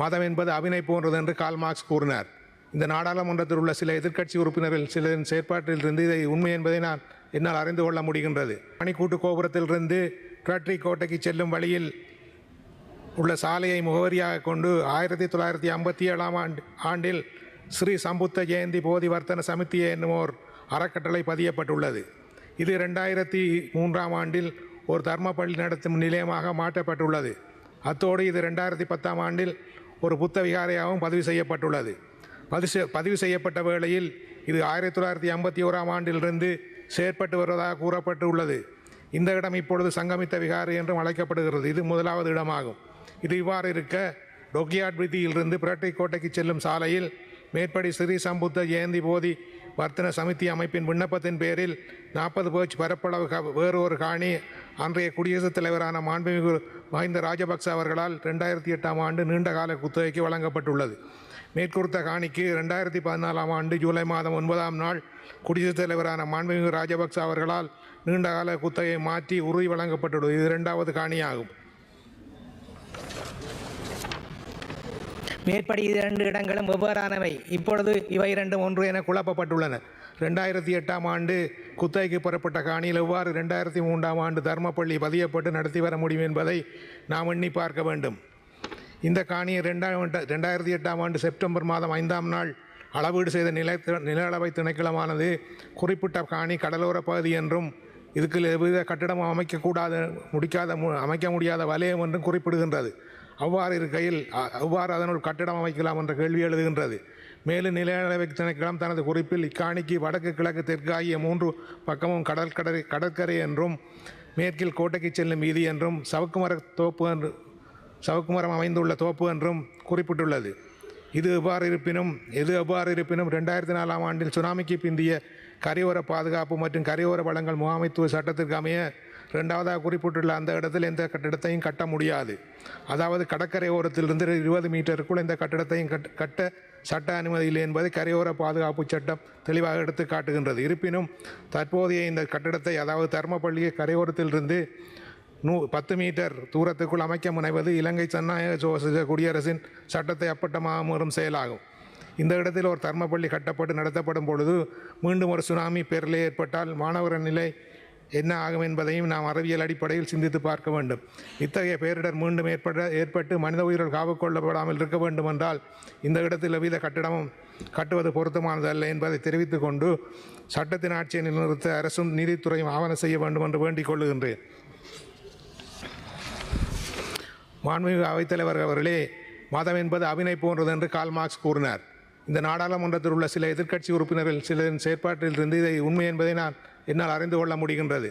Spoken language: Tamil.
மதம் என்பது அவினை போன்றது என்று கால் மார்க்ஸ் கூறினார். இந்த நாடாளுமன்றத்தில் உள்ள சில எதிர்க்கட்சி உறுப்பினர்கள் சிலரின் செயற்பாட்டிலிருந்து இதை உண்மை என்பதை நான் என்னால் அறிந்து கொள்ள முடிகின்றது. மணிக்கூட்டு கோபுரத்திலிருந்து ட்ரட்ரி கோட்டைக்கு செல்லும் வழியில் உள்ள சாலையை முகவரியாக கொண்டு ஆயிரத்தி தொள்ளாயிரத்தி ஐம்பத்தி ஏழாம் ஆண்டு ஆண்டில் ஸ்ரீ சம்புத்த ஜெயந்தி போதி வர்த்தன சமிதி என்னுமோர் அறக்கட்டளை பதியப்பட்டுள்ளது. இது ரெண்டாயிரத்தி மூன்றாம் ஆண்டில் ஒரு தர்ம பள்ளி நடத்தும் நிலையமாக மாற்றப்பட்டுள்ளது. அத்தோடு இது ரெண்டாயிரத்தி பத்தாம் ஆண்டில் ஒரு புத்த விகாரையாகவும் பதிவு செய்யப்பட்டுள்ளது. பதிவு பதிவு செய்யப்பட்ட வேளையில் இது ஆயிரத்தி தொள்ளாயிரத்தி ஐம்பத்தி ஓராம் ஆண்டிலிருந்து செயற்பட்டு வருவதாக கூறப்பட்டுள்ளது. இந்த இடம் இப்பொழுது சங்கமித்த விகாரை என்றும் அழைக்கப்படுகிறது. இது முதலாவது இடமாகும். இது இவ்வாறு இருக்க டொக்கியாட் வீதியிலிருந்து பிரட்டை கோட்டைக்கு செல்லும் சாலையில் மேற்படி ஸ்ரீ சம்புத்த ஜெயந்தி போதி வர்த்தன சமிதி அமைப்பின் விண்ணப்பத்தின் பேரில் நாற்பது பேர்ச் பரப்பளவு வேறு ஒரு காணி அன்றைய குடியரசுத் தலைவரான மாண்புமிகு மஹிந்த ராஜபக்ச அவர்களால் ரெண்டாயிரத்தி எட்டாம் ஆண்டு நீண்டகால குத்தகைக்கு வழங்கப்பட்டுள்ளது. மேற்குறித்த காணிக்கு ரெண்டாயிரத்தி பதினாலாம் ஆண்டு ஜூலை மாதம் ஒன்பதாம் நாள் குடியரசுத் தலைவரான மாண்புமிகு ராஜபக்ச அவர்களால் நீண்டகால குத்தகை மாற்றி உறுதி வழங்கப்பட்டுள்ளது. இது இரண்டாவது காணியாகும். மேற்படி இரண்டு இடங்களும் வெவ்வேறானவை. இப்பொழுது இவை இரண்டும் ஒன்று என குழப்பப்பட்டுள்ளன. ரெண்டாயிரத்தி எட்டாம் ஆண்டு குத்தகைக்கு பெறப்பட்ட காணியில் எவ்வாறு ரெண்டாயிரத்தி மூன்றாம் ஆண்டு தர்மப்பள்ளி பதியப்பட்டு நடத்தி வர முடியும் என்பதை நாம் எண்ணி பார்க்க வேண்டும். இந்த காணியை ரெண்டாயிரம் ரெண்டாயிரத்தி எட்டாம் ஆண்டு செப்டம்பர் மாதம் ஐந்தாம் நாள் அளவீடு செய்த நில நில அளவை திணைக்களமானது குறிப்பிட்ட காணி கடலோர பகுதி என்றும் இதுக்கு எவ்வித கட்டிடம் அமைக்கக்கூடாத முடிக்காத மு- அமைக்க முடியாத வலயம் என்றும் குறிப்பிடுகின்றது. அவ்வாறு இருக்கையில் அவ்வாறு அதனுள் கட்டிடம் அமைக்கலாம் என்ற கேள்வி எழுதுகின்றது. மேலும் நில திணைக்களம் தனது குறிப்பில் இக்காணிக்கு வடக்கு கிழக்கு தெற்கு ஆகிய மூன்று பக்கமும் கடற்கரை கடற்கரை என்றும் மேற்கில் கோட்டைக்கு செல்லும் வீதி என்றும் சவுக்குமர தோப்பு என்று சவுக்குமரம் அமைந்துள்ள தோப்பு என்றும் குறிப்பிட்டுள்ளது. இது எவ்வாறு இருப்பினும் எது எவ்வாறு இருப்பினும் ரெண்டாயிரத்தி நாலாம் ஆண்டில் சுனாமிக்கு பிந்திய கரையோர பாதுகாப்பு மற்றும் கரையோர வளங்கள் முகாமைத்துவ சட்டத்திற்கு அமைய ரெண்டாவதாக குறிப்பிட்டுள்ள அந்த இடத்தில் எந்த கட்டிடத்தையும் கட்ட முடியாது. அதாவது கடற்கரை ஓரத்திலிருந்து இருபது மீட்டருக்குள் இந்த கட்டிடத்தையும் கட் கட்ட சட்ட அனுமதி இல்லை என்பதை கரையோர பாதுகாப்பு சட்டம் தெளிவாக எடுத்து காட்டுகின்றது. இருப்பினும் தற்போதைய இந்த கட்டிடத்தை அதாவது தர்மப்பள்ளியை கரையோரத்திலிருந்து நூ பத்து மீட்டர் தூரத்துக்குள் அமைக்க முனைவது இலங்கை ஜனநாயக சோசலிச குடியரசின் சட்டத்தை அப்பட்டமாக மீறும் செயலாகும். இந்த இடத்தில் ஒரு தர்மப்பள்ளி கட்டப்பட்டு நடத்தப்படும் பொழுது மீண்டும் ஒரு சுனாமி பேரலை ஏற்பட்டால் மாணவர் நிலை என்ன ஆகும் என்பதையும் நாம் அறிவியல் அடிப்படையில் சிந்தித்து பார்க்க வேண்டும். இத்தகைய பேரிடர் மீண்டும் ஏற்பட ஏற்பட்டு மனித உயிர்கள் காவு கொள்ளப்படாமல் இருக்க வேண்டும் என்றால் இந்த இடத்தில் எவ்வித கட்டிடமும் கட்டுவது பொருத்தமானதல்ல என்பதை தெரிவித்து கொண்டு சட்டத்தின் ஆட்சியை நிலைநிறுத்த அரசும் நீதித்துறையும் ஆவணம் செய்ய வேண்டும் என்று வேண்டிக் கொள்ளுகின்றேன். மாண்புமிகு அவைத்தலைவர் அவர்களே மதம் என்பது அபினை போன்றது என்று கால் மார்க்ஸ் கூறினார். இந்த நாடாளுமன்றத்தில் உள்ள சில எதிர்க்கட்சி உறுப்பினர்கள் சிலரின் செயற்பாட்டிலிருந்து இதை உண்மை என்பதை நான் என்னால் அறிந்து கொள்ள முடிகின்றது.